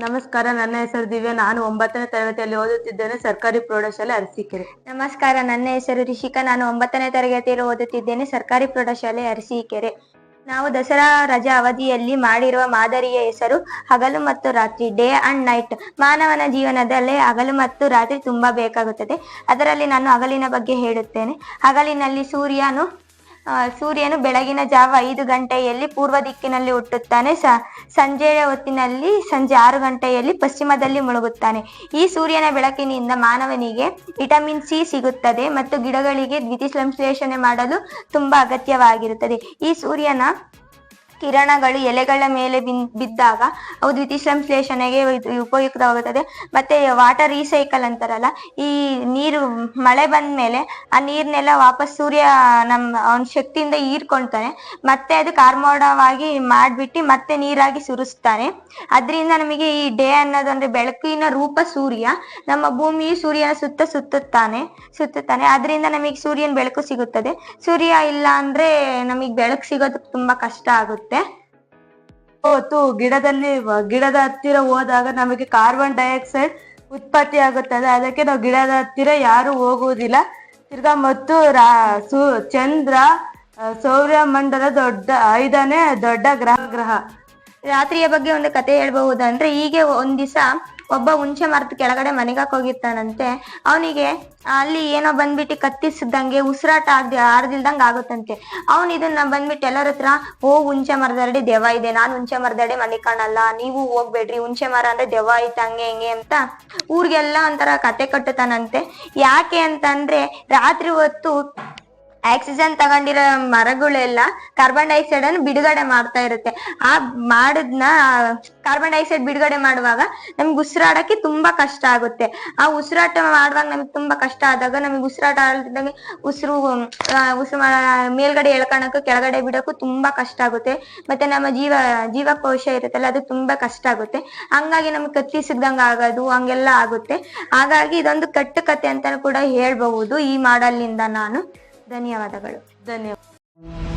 ನಮಸ್ಕಾರ, ನನ್ನ ಹೆಸರು ದಿವ್ಯ. ನಾನು ಒಂಬತ್ತನೇ ತರಗತಿಯಲ್ಲಿ ಓದುತ್ತಿದ್ದೇನೆ, ಸರ್ಕಾರಿ ಪ್ರೌಢಶಾಲೆ ಅರಸೀಕೆರೆ. ನಮಸ್ಕಾರ, ನನ್ನ ಹೆಸರು ರಿಷಿಕಾ. ನಾನು ಒಂಬತ್ತನೇ ತರಗತಿಯಲ್ಲಿ ಓದುತ್ತಿದ್ದೇನೆ, ಸರ್ಕಾರಿ ಪ್ರೌಢಶಾಲೆ ಅರಸೀಕೆರೆ. ನಾವು ದಸರಾ ರಜಾ ಅವಧಿಯಲ್ಲಿ ಮಾಡಿರುವ ಮಾದರಿಯ ಹೆಸರು ಹಗಲು ಮತ್ತು ರಾತ್ರಿ, ಡೇ ಅಂಡ್ ನೈಟ್. ಮಾನವನ ಜೀವನದಲ್ಲಿ ಹಗಲು ಮತ್ತು ರಾತ್ರಿ ತುಂಬಾ ಬೇಕಾಗುತ್ತದೆ. ಅದರಲ್ಲಿ ನಾನು ಹಗಲಿನ ಬಗ್ಗೆ ಹೇಳುತ್ತೇನೆ. ಹಗಲಿನಲ್ಲಿ ಸೂರ್ಯನು ಸೂರ್ಯನು ಬೆಳಗಿನ ಜಾವ ಐದು ಗಂಟೆಯಲ್ಲಿ ಪೂರ್ವ ದಿಕ್ಕಿನಲ್ಲಿ ಹುಟ್ಟುತ್ತಾನೆ. ಸ, ಸಂಜೆಯ ಹೊತ್ತಿನಲ್ಲಿ ಸಂಜೆ ಆರು ಗಂಟೆಯಲ್ಲಿ ಪಶ್ಚಿಮದಲ್ಲಿ ಮುಳುಗುತ್ತಾನೆ. ಈ ಸೂರ್ಯನ ಬೆಳಕಿನಿಂದ ಮಾನವನಿಗೆ ವಿಟಮಿನ್ ಸಿ ಸಿಗುತ್ತದೆ ಮತ್ತು ಗಿಡಗಳಿಗೆ ದ್ಯುತಿಸಂಶ್ಲೇಷಣೆ ಮಾಡಲು ತುಂಬಾ ಅಗತ್ಯವಾಗಿರುತ್ತದೆ. ಈ ಸೂರ್ಯನ ಕಿರಣಗಳು ಎಲೆಗಳ ಮೇಲೆ ಬಿದ್ದಾಗ ಅವು ದ್ಯುತಿಸಂಶ್ಲೇಷಣೆಗೆ ಸಂಶ್ಲೇಷಣೆಗೆ ಉಪಯುಕ್ತವಾಗುತ್ತದೆ. ಮತ್ತೆ ವಾಟರ್ ರೀಸೈಕಲ್ ಅಂತಾರಲ್ಲ, ಈ ನೀರು ಮಳೆ ಬಂದ ಮೇಲೆ ಆ ನೀರ್ನೆಲ್ಲ ವಾಪಸ್ ಸೂರ್ಯ ನಮ್ಮ ಅವನ ಶಕ್ತಿಯಿಂದ ಹೀರ್ಕೊಳ್ತಾನೆ. ಮತ್ತೆ ಅದು ಕಾರ್ಮೋಡವಾಗಿ ಮಾಡ್ಬಿಟ್ಟು ಮತ್ತೆ ನೀರಾಗಿ ಸುರಿಸ್ತಾನೆ. ಅದರಿಂದ ನಮಗೆ ಈ ಡೇ ಅನ್ನೋದು ಅಂದ್ರೆ ಬೆಳಕಿನ ರೂಪ ಸೂರ್ಯ, ನಮ್ಮ ಭೂಮಿಯು ಸೂರ್ಯನ ಸುತ್ತ ಸುತ್ತುತ್ತಾನೆ ಸುತ್ತುತ್ತಾನೆ. ಅದರಿಂದ ನಮಗೆ ಸೂರ್ಯನ ಬೆಳಕು ಸಿಗುತ್ತದೆ. ಸೂರ್ಯ ಇಲ್ಲ ಅಂದ್ರೆ ನಮಗೆ ಬೆಳಕು ಸಿಗೋದಕ್ಕೆ ತುಂಬಾ ಕಷ್ಟ ಆಗುತ್ತೆ. ಹೊತ್ತು ಗಿಡದಲ್ಲಿ ಗಿಡದ ಹತ್ತಿರ ಹೋದಾಗ ನಮಗೆ ಕಾರ್ಬನ್ ಡೈಆಕ್ಸೈಡ್ ಉತ್ಪತ್ತಿ ಆಗುತ್ತದೆ. ಅದಕ್ಕೆ ನಾವು ಗಿಡದ ಹತ್ತಿರ ಯಾರು ಹೋಗುವುದಿಲ್ಲ. ತಿರ್ಗಾ ಮತ್ತು ರಾ, ಸು, ಚಂದ್ರ ಸೌರ್ಯ ಮಂಡಲ ದೊಡ್ಡ, ಐದನೇ ದೊಡ್ಡ ಗ್ರಹ ಗ್ರಹ. ರಾತ್ರಿಯ ಬಗ್ಗೆ ಒಂದು ಕತೆ ಹೇಳ್ಬಹುದಂದ್ರೆ, ಹೀಗೆ ಒಂದ್ ದಿವಸ ಒಬ್ಬ ಹುಂಚೆ ಮರದ ಕೆಳಗಡೆ ಮನೆಗಾಕ್ ಹೋಗಿರ್ತಾನಂತೆ ಅವನಿಗೆ, ಅಲ್ಲಿ ಏನೋ ಬಂದ್ಬಿಟ್ಟು ಕತ್ತಿಸಿದಂಗೆ ಉಸಿರಾಟ ಆಗದೆ ಆರ್ದಿಲ್ದಂಗೆ ಆಗುತ್ತಂತೆ. ಅವನ್ ಇದನ್ನ ಬಂದ್ಬಿಟ್ಟು ಎಲ್ಲರ ಹತ್ರ, ಓ, ಹುಂಚೆ ಮರದಡಿ ದೆವ್ವ ಇದೆ. ನಾನ್ ಹುಂಚೆ ಮರದಡಿ ಮನೆ ಕಾಣಲ್ಲ ನೀವು ಹೋಗ್ಬೇಡ್ರಿ. ಹುಂಚೆ ಮರ ಅಂದ್ರೆ ದೆವ್ವ ಐತೆ, ಹಂಗೆ, ಹಿಂಗೆ ಅಂತ. ಊರಿಗೆಲ್ಲ ಒಂಥರ ಕತೆ ಕಟ್ಟುತ್ತಾನಂತೆ. ಯಾಕೆ ಅಂತಂದ್ರೆ, ರಾತ್ರಿ ಹೊತ್ತು ಆಕ್ಸಿಜನ್ ತಗೊಂಡಿರೋ ಮರಗಳೆಲ್ಲ ಕಾರ್ಬನ್ ಡೈಆಕ್ಸೈಡ್ ಅನ್ನು ಬಿಡುಗಡೆ ಮಾಡ್ತಾ ಇರುತ್ತೆ. ಆ ಮಾಡಿದ್ನ ಕಾರ್ಬನ್ ಡೈಆಕ್ಸೈಡ್ ಬಿಡುಗಡೆ ಮಾಡುವಾಗ ನಮ್ಗೆ ಉಸಿರಾಡಕ್ಕೆ ತುಂಬಾ ಕಷ್ಟ ಆಗುತ್ತೆ. ಆ ಉಸಿರಾಟ ಮಾಡುವಾಗ ನಮ್ಗೆ ತುಂಬಾ ಕಷ್ಟ ಆದಾಗ ನಮಗೆ ಉಸಿರಾಟ ಆಡ್ತಿದ್ದಂಗೆ ಉಸಿರು ಉಸಿರು ಮೇಲ್ಗಡೆ ಎಳ್ಕೊಳಕ್ಕೂ ಕೆಳಗಡೆ ಬಿಡಕ್ಕೂ ತುಂಬಾ ಕಷ್ಟ ಆಗುತ್ತೆ. ಮತ್ತೆ ನಮ್ಮ ಜೀವ, ಜೀವಕೋಶ ಇರುತ್ತಲ್ಲ ಅದು ತುಂಬಾ ಕಷ್ಟ ಆಗುತ್ತೆ. ಹಂಗಾಗಿ ನಮ್ಗೆ ಕತ್ತಿಸಿದಂಗ ಆಗೋದು ಹಂಗೆಲ್ಲ ಆಗುತ್ತೆ. ಹಾಗಾಗಿ ಇದೊಂದು ಕಟ್ಟು ಕತೆ ಅಂತ ಕೂಡ ಹೇಳ್ಬಹುದು ಈ ಮಾಡಲ್ನಿಂದ ನಾನು. ಧನ್ಯವಾದಗಳು. ಧನ್ಯವಾದ.